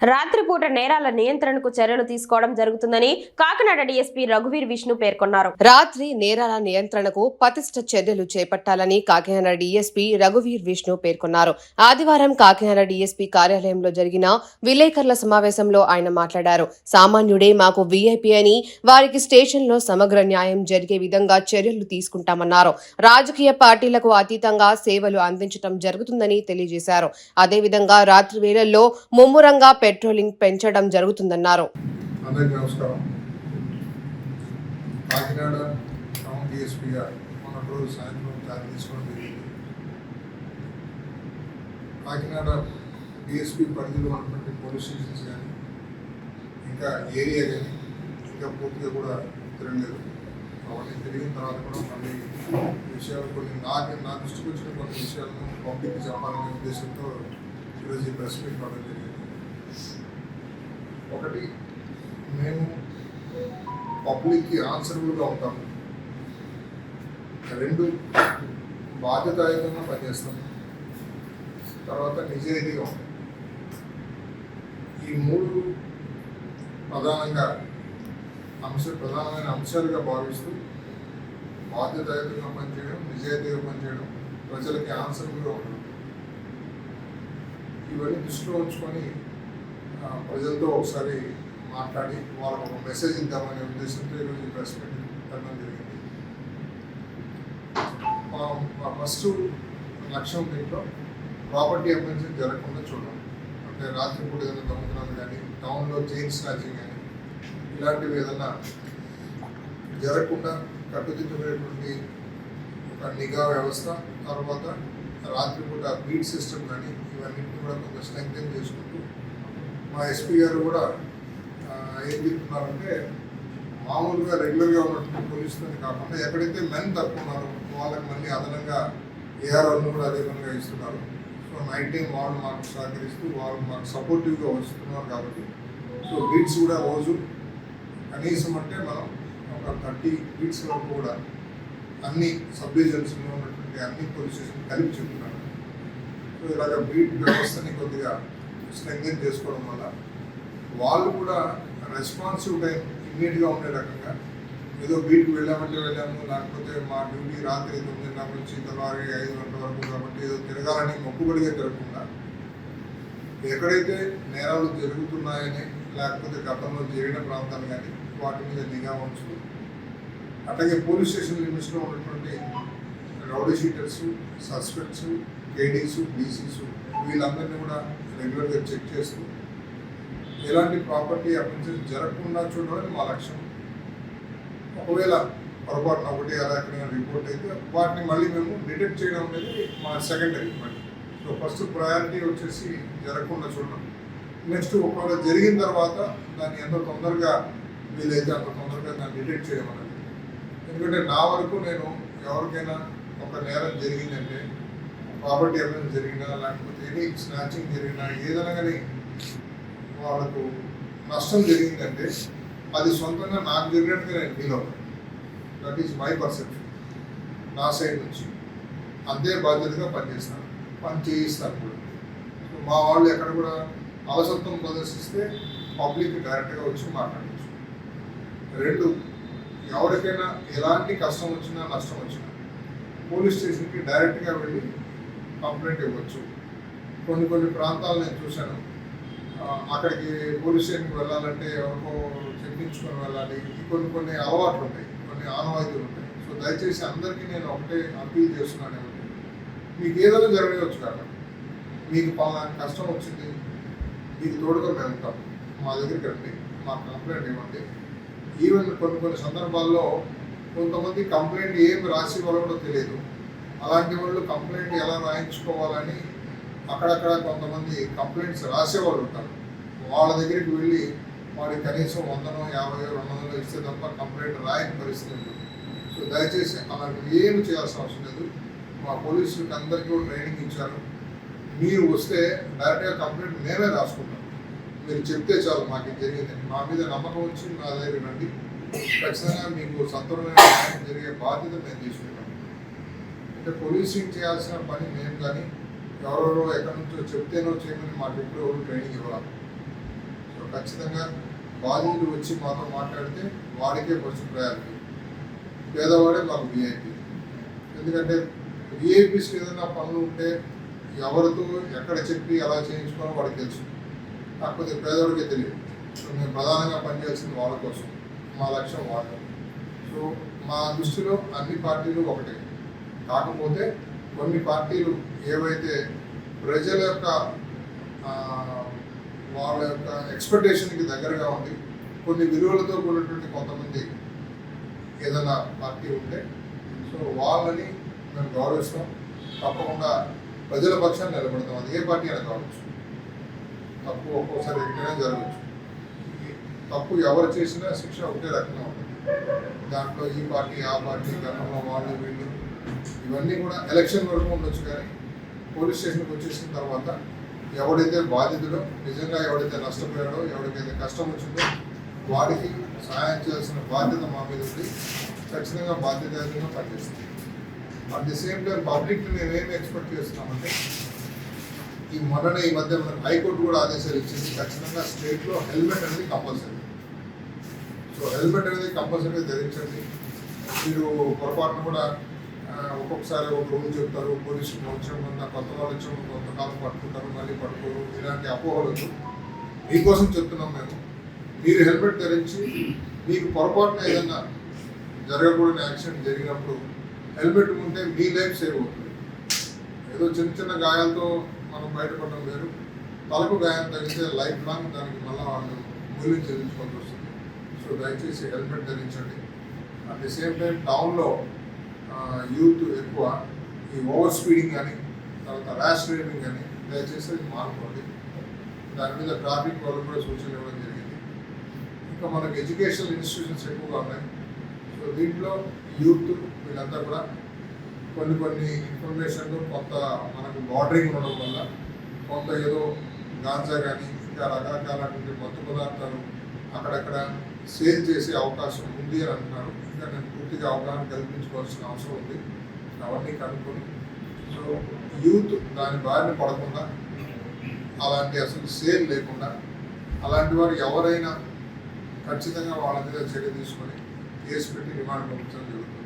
రాత్రిపూట నేరాల నియంత్రణకు చర్యలు తీసుకోవడం జరుగుతుందని కాకినాడ డీఎస్పీ రఘువీర్ విష్ణు పేర్కొన్నారు. రాత్రి నేరాల నియంత్రణకు పతిష్ట చర్యలు చేపట్టాలని కాకినాడ డీఎస్పీ రఘువీర్ విష్ణు పేర్కొన్నారు. ఆదివారం కాకినాడ డీఎస్పీ కార్యాలయంలో జరిగిన విలేకరుల సమావేశంలో ఆయన మాట్లాడారు. సామాన్యుడే మాకు వీఐపీ అని వారికి స్టేషన్లో సమగ్ర న్యాయం జరిగే విధంగా చర్యలు తీసుకుంటామన్నారు. రాజకీయ పార్టీలకు అతీతంగా సేవలు అందించడం జరుగుతుందని తెలియజేశారు. అదేవిధంగా రాత్రి వేళల్లో ముమ్మురంగా పెట్రోలింగ్ పెంచడం జరుగుతుందన్నారు. కాకినాడ టౌన్ డిఎస్పీ గారు రోజు కాకినాడ పరిధిలో ఉన్నటువంటి పోలీస్ స్టేషన్స్ కానీ ఇంకా ఏరియా కానీ ఇంకా పూర్తిగా కూడా తిరగలేదు. అవన్నీ తిరిగిన తర్వాత కూడా మళ్ళీ విషయాలు కొన్ని నాకు నా దృష్టికి వచ్చిన కొన్ని విషయాలను పబ్లిక్కి చెప్పాలనే ఉద్దేశంతో ఈరోజు ఈ ప్రెస్ మీట్ కావడం జరిగింది. ఒకటి మేము పబ్లిక్కి ఆన్సరబుల్గా ఉంటాము రెండు బాధ్యతాయుతంగా పనిచేస్తాము తర్వాత నిజాయితీగా ఉంటాం. ఈ మూడు ప్రధానంగా అంశ ప్రధానమైన అంశాలుగా భావిస్తూ బాధ్యతాయుతంగా పనిచేయడం నిజాయితీగా పనిచేయడం ప్రజలకి ఆన్సరబుల్గా ఉండడం. ఇవన్నీ దృష్టిలో ఉంచుకొని ప్రజలతో ఒకసారి మాట్లాడి వాళ్ళకు ఒక మెసేజ్ ఇద్దామనే ఉద్దేశంతో ఈరోజు ఈ ప్రెస్ మీట్ పెట్టడం జరిగింది. మా- ఫస్ట్ లక్ష్యం దీంట్లో ప్రాపర్టీ అఫెన్సెస్ జరగకుండా చూడడం. అంటే రాత్రిపూట ఏదైనా దొంగతనాలు కానీ టౌన్లో చైన్ స్నాచింగ్ కానీ ఇలాంటివి ఏదైనా జరగకుండా కట్టుదిట్టమైనటువంటి ఒక నిఘా వ్యవస్థ తర్వాత రాత్రిపూట బీట్ సిస్టమ్ కానీ ఇవన్నింటినీ కూడా కొంచెం స్ట్రెంగ్తన్ చేసుకుంటూ మా ఎస్పీ గారు కూడా ఏం చెప్తున్నారంటే మామూలుగా రెగ్యులర్గా ఉన్నటువంటి పోలీసులని కాకుండా ఎక్కడైతే మెన్ తక్కువ ఉన్నారో వాళ్ళకి మళ్ళీ అదనంగా ఏఆర్ఓలను కూడా అదే విధంగా ఇస్తున్నారు. సో నైట్ టైం వాళ్ళు మాకు సహకరిస్తూ వాళ్ళు మాకు సపోర్టివ్గా వస్తున్నారు కాబట్టి సో బీట్స్ కూడా రోజు కనీసం అంటే మనం ఒక థర్టీ బీట్స్ వరకు కూడా అన్ని సబ్ డివిజన్స్లో ఉన్నటువంటి అన్ని పోలీస్ స్టేషన్ కలిపి చెప్తున్నాను సో ఇలాగ బీట్ వ్యవస్థని కొద్దిగా స్ట్రెంగ్తన్ చేసుకోవడం వల్ల వాళ్ళు కూడా రెస్పాన్సివ్ టైం ఇమ్మీడియట్గా ఉండే రకంగా ఏదో బీట్కి వెళ్ళామంటే వెళ్ళాము లేకపోతే మా డ్యూటీ రాత్రి తొమ్మిదిన్నర నుంచి తెల్లవారి ఐదు గంటల వరకు కాబట్టి ఏదో తిరగాలని మొక్కుబడిగా తిరగకుండా ఎక్కడైతే నేరాలు జరుగుతున్నాయని లేకపోతే గతంలో జరిగిన ప్రాంతాలు కానీ వాటి మీద నిఘా ఉంచుతూ అట్లాగే పోలీస్ స్టేషన్ లిమిట్స్లో ఉన్నటువంటి rowdy sheeters suspects KDs BCs వీళ్ళందరినీ కూడా రెగ్యులర్గా చెక్ చేస్తూ ఎలాంటి ప్రాపర్టీ అఫెన్సెస్ జరగకుండా చూడడం మా లక్ష్యం. ఒకవేళ పొరపాటున ఒకటి అలా ఎక్కడైనా రిపోర్ట్ అయితే వాటిని మళ్ళీ మేము డిటెక్ట్ చేయడం అనేది మా సెకండరీ మళ్ళీ సో ఫస్ట్ ప్రయారిటీ వచ్చేసి జరగకుండా చూడడం. నెక్స్ట్ ఒకవేళ జరిగిన తర్వాత దాన్ని ఎంత తొందరగా వీలైతే అంత తొందరగా దాన్ని డిటెక్ట్ చేయడం అనేది ఎందుకంటే నా వరకు నేను ఎవరికైనా ఒక నేరం జరిగిందంటే ప్రాపర్టీ ఎవరైనా జరిగినా లేకపోతే ఎనీ స్నాచింగ్ జరిగినా ఏదైనా కానీ వాళ్ళకు నష్టం జరిగిందంటే అది సొంతంగా నాకు జరిగినట్టుగా నేను ఫీల్ అవుతాను దట్ ఈస్ మై పర్సెప్షన్ నా సైడ్ నుంచి అంతే బాధ్యతగా పనిచేస్తాను. పని చేయిస్తాను కూడా. మా వాళ్ళు ఎక్కడ కూడా అలసత్వం ప్రదర్శిస్తే పబ్లిక్ డైరెక్ట్గా వచ్చి మాట్లాడవచ్చు రెండు ఎవరికైనా ఎలాంటి కష్టం వచ్చినా నష్టం వచ్చినా పోలీస్ స్టేషన్కి డైరెక్ట్గా వెళ్ళి కంప్లైంట్ ఇవ్వచ్చు. కొన్ని కొన్ని ప్రాంతాలు నేను చూశాను. అక్కడికి పోలీస్ స్టేషన్కి వెళ్ళాలంటే ఎవరికో చెప్పించుకొని వెళ్ళాలి. కొన్ని కొన్ని అలవాట్లు ఉంటాయి. కొన్ని ఆనవాయితీలు ఉంటాయి. సో దయచేసి అందరికీ నేను ఒకటే అప్పీల్ చేస్తున్నాను ఏమంటే మీకు ఏదైనా జరగవచ్చు కదా. మీకు పలానా కష్టం వచ్చింది. మీకు తోడుగా మేము ఉంటాం. మా దగ్గరికి రండి. మా కంప్లైంట్ ఇవ్వండి. ఈవెన్ కొన్ని కొన్ని సందర్భాల్లో కొంతమంది కంప్లైంట్ ఏం రాసి వాళ్ళు కూడా తెలియదు. అలాంటి వాళ్ళు కంప్లైంట్ ఎలా రాయించుకోవాలని అక్కడక్కడ కొంతమంది కంప్లైంట్స్ రాసేవాళ్ళు ఉంటారు. వాళ్ళ దగ్గరికి వెళ్ళి వాడికి కనీసం వందనో యాభై రెండు వందలు ఇస్తే తప్ప కంప్లైంట్ రాయని పరిస్థితి ఉంటుంది సో దయచేసి అలాంటివి ఏమి చేయాల్సిన అవసరం లేదు. మా పోలీసులకి అందరికీ కూడా ట్రైనింగ్ ఇచ్చారు. మీరు వస్తే డైరెక్ట్గా కంప్లైంట్ మేమే రాసుకుంటాం. మీరు చెప్తే చాలు మాకు ఇది జరిగిందని. మా మీద నమ్మకం వచ్చి నా దగ్గర రండి. ఖచ్చితంగా మీకు సంతృప్తమైన జరిగే బాధ్యత మేము తీసుకుంటాం. అంటే పోలీసింగ్ చేయాల్సిన పని మేము కానీ ఎవరెవరో ఎక్కడి నుంచో చెప్తేనో చేయమని మా ఎప్పుడు ఎవరు ట్రైనింగ్ ఇవ్వాలి. ఖచ్చితంగా బాధితులు వచ్చి మాతో మాట్లాడితే వాడికే ఫస్ట్ ప్రయారిటీ పేదవాడే మాకు విఐపి ఎందుకంటే విఐపీస్కి ఏదైనా పనులు ఉంటే ఎవరితో ఎక్కడ చెప్పి ఎలా చేయించుకోవాలో వాడికి తెలుసు. కాకపోతే పేదవాడికి తెలియదు. సో మేము ప్రధానంగా పనిచేయాల్సింది వాళ్ళ కోసం. మా లక్ష్యం వాళ్ళ. సో మా దృష్టిలో అన్ని పార్టీలు ఒకటే. కాకపోతే కొన్ని పార్టీలు ఏవైతే ప్రజల యొక్క వాళ్ళ యొక్క ఎక్స్పెక్టేషన్కి దగ్గరగా ఉంది కొన్ని విలువలతో కూడినటువంటి కొంతమంది ఏదైనా పార్టీ ఉంటే సో వాళ్ళని మేము గౌరవిస్తాం. తప్పకుండా ప్రజల పక్షాన్ని నిలబడతాం. అది ఏ పార్టీ అయినా కావచ్చు. తప్పు ఒక్కోసారి ఎక్కడైనా జరగచ్చు తప్పు ఎవరు చేసినా శిక్ష ఒకటే రకంగా ఉంటుంది. దాంట్లో ఈ పార్టీ ఆ పార్టీ గతంలో వాళ్ళు వీళ్ళు ఇవన్నీ కూడా ఎలక్షన్ వరకు ఉండొచ్చు కానీ పోలీస్ స్టేషన్కి వచ్చేసిన తర్వాత ఎవడైతే బాధితుడో నిజంగా ఎవడైతే నష్టపోయాడో ఎవరికైతే కష్టం వచ్చిందో వాడికి సహాయం చేయాల్సిన బాధ్యత మా మీద ఉంది. ఖచ్చితంగా బాధ్యతగా పనిచేస్తుంది. At the same time public మేము ఏమి ఎక్స్పెక్ట్ చేస్తున్నామంటే ఈ మొన్ననే ఈ మధ్య మనకు హైకోర్టు కూడా ఆదేశాలు ఇచ్చింది ఖచ్చితంగా స్టేట్లో హెల్మెట్ అనేది కంపల్సరీ. సో హెల్మెట్ అనేది కంపల్సరీ ధరించండి. మీరు పొరపాటున కూడా ఒక్కొక్కసారి ఒక రూల్ చెప్తారు పోలీసులు వచ్చే ముందు కొత్త వాళ్ళు వచ్చే ముందు కొంతకాలం పట్టుకుంటారు మళ్ళీ పట్టుకోరు. ఇలాంటి అపోహలు మీకోసం చెప్తున్నాం మేము. మీరు హెల్మెట్ ధరించి మీకు పొరపాటున ఏదైనా జరగకూడని యాక్సిడెంట్ జరిగినప్పుడు హెల్మెట్ ఉంటే మీ లైఫ్ సేవ్ అవుతుంది. ఏదో చిన్న చిన్న గాయాలతో మనం బయటపడడం వేరు. తలకు గాయం తగిలితే లైఫ్ లాంగ్ దానికి మళ్ళీ వాళ్ళు మూల్యం చెల్లించుకోవాల్సి వస్తుంది. సో దయచేసి హెల్మెట్ ధరించండి. అట్ ది సేమ్ టైం టౌన్లో యూత్ ఎక్కువ ఈ ఓవర్ స్పీడింగ్ కానీ తర్వాత ర్యాష్ డ్రైవింగ్ కానీ దయచేసి అది మానుకోండి దాని మీద ట్రాఫిక్ వాళ్ళు కూడా సూచనలు ఇవ్వడం జరిగింది. ఇంకా మనకు ఎడ్యుకేషనల్ ఇన్స్టిట్యూషన్స్ ఎక్కువగా ఉన్నాయి. సో దీంట్లో యూత్ వీళ్ళంతా కూడా కొన్ని కొన్ని ఇన్ఫర్మేషన్లు కొంత మనకు బార్డరింగ్ ఉండడం వల్ల కొంత ఏదో గాంజా కానీ ఇంకా రకరకాలటువంటి మత్తు పదార్థాలు అక్కడక్కడ సేల్ చేసే అవకాశం ఉంది అని అంటున్నారు. ఇంకా నేను పూర్తిగా అవగాహన కల్పించుకోవాల్సిన అవసరం ఉంది. అవన్నీ కనుక్కొని సో యూత్ దాని బారిన పడకుండా అలాంటి అసలు సేల్ లేకుండా అలాంటి వారు ఎవరైనా ఖచ్చితంగా వాళ్ళ మీద చర్య తీసుకొని కేసు పెట్టి రిమాండ్ పంపించడం జరుగుతుంది.